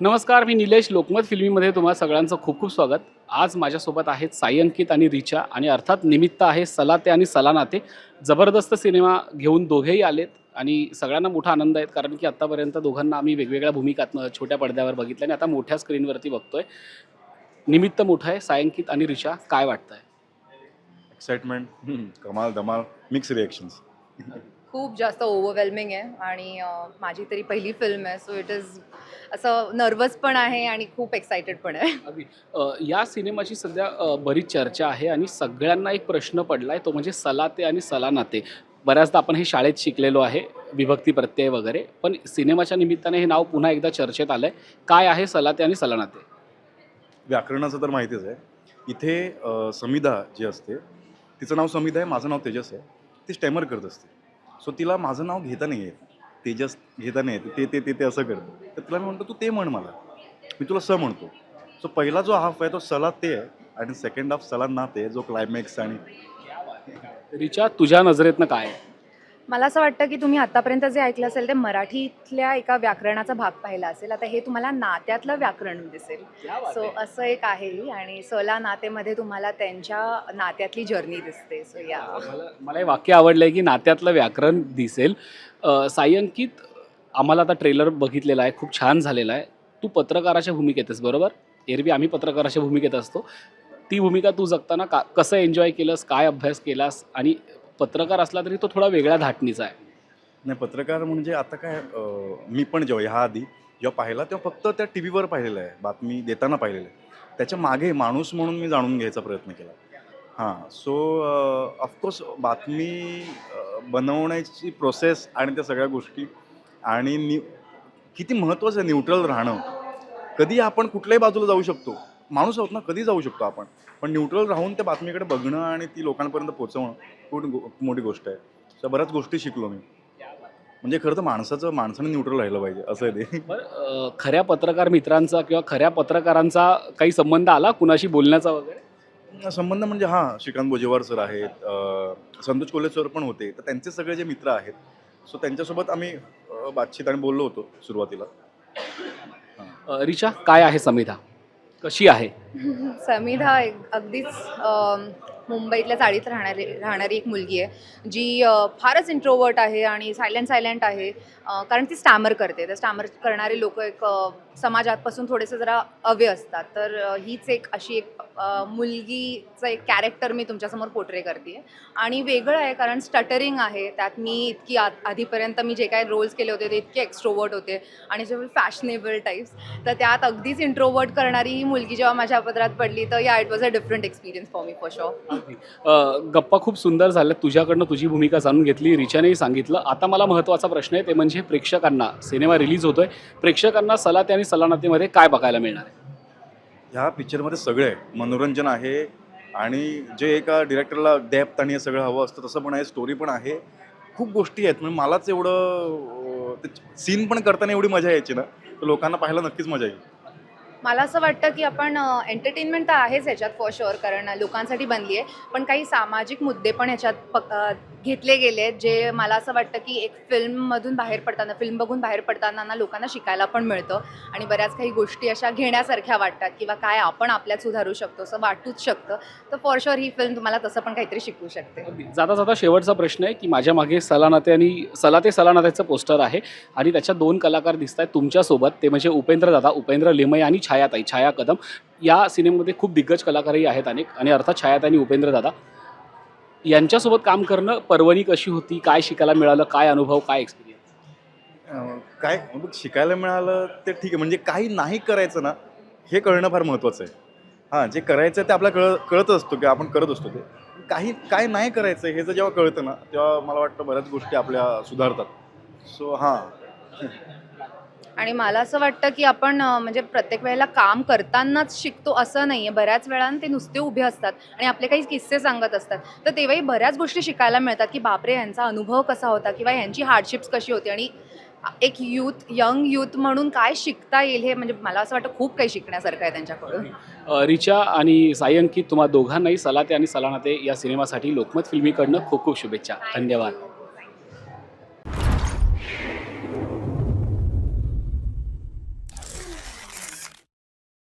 नमस्कार मी निलेश लोकमत फिल्मीमध्ये तुम्हाला सगळ्यांचं खूप खूप स्वागत. आज माझ्यासोबत आहेत साई अंकित आणि रिचा आणि अर्थात निमित्त आहे सलाते आणि सलानाते. जबरदस्त सिनेमा घेऊन दोघेही आलेत आणि सगळ्यांना मोठा आनंद आहे कारण की आत्तापर्यंत दोघांना आम्ही वेगवेगळ्या भूमिकात छोट्या पडद्यावर बघितलं आणि आता मोठ्या स्क्रीनवरती बघतोय. निमित्त मोठं आहे सायंकित आणि रिचा काय वाटतंय? एक्साइटमेंट कमाल धमाल मिक्स रिएक्शन्स खूप जास्त ओव्हरवेल्मिंग आहे आणि माझी तरी पहिली फिल्म आहे सो इट इज असं नर्वस पण आहे आणि खूप एक्सायटेड पण आहे. या सिनेमाची सध्या बरीच चर्चा आहे आणि सगळ्यांना एक प्रश्न पडलाय तो म्हणजे सलाते आणि सलानाते. बऱ्याचदा आपण हे शाळेत शिकलेलो आहे विभक्ती प्रत्यय वगैरे पण सिनेमाच्या निमित्ताने हे नाव पुन्हा एकदा चर्चेत आलंय. काय आहे सलाते आणि सलानाते? व्याकरणाचं तर माहितीच आहे. इथे समिधा जी असते तिचं नाव समिधा आहे माझं नाव तेजस आहे. ती स्टॅमर करत असते. सो तिला माझं नाव घेता नाही येत. तेजस घेता नाही येत. ते ते ते ते असं करतं. तर तुला मी म्हणतो तू ते म्हण मला. मी तुला स म्हणतो. सो पहिला जो हाफ आहे तो सला ते आहे आणि सेकंड हाफ सला ना ते जो क्लायमॅक्स आणि रिचा तुझ्या नजरेतनं काय आहे? मला असं वाटतं की तुम्ही आतापर्यंत जे ऐकलं असेल ते मराठीतल्या एका व्याकरणाचा भाग पाहिला असेल. आता हे तुम्हाला नात्यातलं व्याकरण दिसेल. सो असं एक आहे आणि सला नातेमध्ये तुम्हाला त्यांच्या नात्यातली जर्नी दिसते. सो या. मला हे वाक्य आवडलंय की नात्यातलं व्याकरण दिसेल. अंकित आम्हाला आता ट्रेलर बघितलेला आहे. खूप छान झालेला आहे. तू पत्रकाराच्या भूमिकेत आहेस बरोबर? एरवी आम्ही पत्रकाराच्या भूमिकेत असतो. ती भूमिका तू जगताना का कसं एन्जॉय केलंस काय अभ्यास केलास आणि पत्रकार असला तरी तो थोडा वेगळ्या धाटणीचा आहे. नाही पत्रकार म्हणजे आता काय मी पण जेव्हा ह्या आधी जेव्हा पाहिला तेव्हा फक्त त्या टी व्हीवर पाहिलेलं आहे बातमी देताना पाहिलेलं आहे. त्याच्यामागे माणूस म्हणून मी जाणून घ्यायचा प्रयत्न केला. हां सो ऑफकोर्स बातमी बनवण्याची प्रोसेस आणि त्या सगळ्या गोष्टी आणि नि किती महत्त्वाचं आहे न्यूट्रल राहणं. कधी आपण कुठल्याही बाजूला जाऊ शकतो माणूस आहोत ना कधी जाऊ शकतो आपण. पण न्यूट्रल राहून त्या बातमीकडे बघणं आणि ती लोकांपर्यंत पोहोचवणं खूप मोठी गोष्ट आहे. तर बऱ्याच गोष्टी शिकलो मी. म्हणजे खरं तर माणसाचं माणसाने न्यूट्रल राहिलं पाहिजे असं आहे ते. खऱ्या पत्रकार मित्रांचा किंवा खऱ्या पत्रकारांचा काही संबंध आला कुणाशी बोलण्याचा वगैरे? संबंध म्हणजे हां श्रीकांत बोजेवार सर आहेत संतोष कोल्हे सर पण होते. तर त्यांचे सगळे जे मित्र आहेत सो त्यांच्यासोबत आम्ही बातचीत आणि बोललो होतो सुरुवातीला. रिचा काय आहे समिधा? कशी आहे? समीधा एक अगदीच मुंबईतल्या चाळीत राहणारी राहणारी एक मुलगी आहे जी फारच इंट्रोवर्ट आहे आणि सायलेंट सायलेंट आहे. कारण ती स्टॅमर करते. तर स्टॅमर करणारे लोक एक समाजातपासून थोडेसे जरा अवे असतात. तर हीच एक अशी एक मुलगीचं एक कॅरेक्टर मी तुमच्यासमोर पोर्ट्रे करते आणि वेगळं आहे कारण स्टटरिंग आहे. त्यात मी इतकी आ आधीपर्यंत मी जे काय रोल्स केले होते ते इतके एक्स्ट्रोवर्ट होते. आणि जे फॅशनेबल टाईप्स तर त्यात अगदीच इंट्रोवर्ट करणारी ही मुलगी जेव्हा माझ्या पदरात पडली तर या it was a different experience for me for Shaw गप्पा खूप सुंदर झाल्या तुझ्याकडनं तुझी भूमिका जाणून घेतली. रिचानेही सांगितलं. आता मला महत्त्वाचा प्रश्न आहे. ते म्हणजे प्रेक्षकांना. सिनेमा रिलीज होतोय. प्रेक्षकांना सलाते आणि सलानातीमध्ये काय बघायला मिळणार आहे? ह्या पिक्चरमध्ये सगळे आहे मनोरंजन आहे आणि जे एका डिरेक्टरला डेप्थ आणि हे सगळं हवं असतं तसं पण आहे. स्टोरी पण आहे. खूप गोष्टी आहेत. म्हणजे मलाच एवढं सीन पण करताना एवढी मजा यायची ना. तर लोकांना पाहायला नक्कीच मजा येईल. मला असं वाटतं की आपण एंटरटेनमेंट तर आहेच ह्याच्यात फॉर शुअर कारण लोकांसाठी बनली आहे. पण काही सामाजिक मुद्दे पण ह्याच्यात पक घेतले गेले आहेत जे मला असं वाटतं की एक फिल्ममधून बाहेर पडताना फिल्म बघून बाहेर पडताना ना लोकांना शिकायला पण मिळतं. आणि बऱ्याच काही गोष्टी अशा घेण्यासारख्या वाटतात किंवा काय आपण आपल्यात सुधारू शकतो असं वाटूच शकतं. तर फॉर शुअर ही फिल्म तुम्हाला तसं पण काहीतरी शिकवू शकते. जाता जाता शेवटचा प्रश्न आहे की माझ्या मागे सलानाते आणि सलाते सलानातेचं पोस्टर आहे आणि त्याच्या दोन कलाकार दिसत आहेत तुमच्यासोबत. ते म्हणजे उपेंद्र दादा उपेंद्र लिमय आणि छायाताई छाया कदम. या सिनेमामध्ये खूप दिग्गज कलाकारही आहेत अनेक. आणि अर्थात छायाताई आणि उपेंद्र दादा. यांच्यासोबत काम करणं पर्वणी कशी होती काय शिकायला मिळालं काय अनुभव काय एक्सपिरियन्स काय? बघ शिकायला मिळालं ते ठीक आहे. म्हणजे काही नाही करायचं ना हे कळणं फार महत्त्वाचं आहे. हां जे करायचं ते आपल्याला कळ कळत असतो की आपण करत असतो ते. काही काय नाही करायचं हे जर जेव्हा कळतं ना तेव्हा मला वाटतं बऱ्याच गोष्टी आपल्या सुधारतात. सो हां. आणि मला असं वाटतं की आपण म्हणजे प्रत्येक वेळेला काम करतानाच शिकतो असं नाही आहे बऱ्याच वेळानं ते नुसते उभे असतात आणि आपले काही किस्से सांगत असतात. तर तेव्हाही बऱ्याच गोष्टी शिकायला मिळतात की बापरे यांचा अनुभव कसा होता किंवा यांची हार्डशिप्स कशी होती? आणि एक यूथ यंग यूथ म्हणून काय शिकता येईल हे म्हणजे मला असं वाटतं खूप काही शिकण्यासारखं आहे त्यांच्याकडून. रिचा आणि अंकित तुम्हा दोघांनाही सलाते आणि सलानाते या सिनेमासाठी लोकमत फिल्मीकडनं खूप खूप शुभेच्छा. धन्यवाद.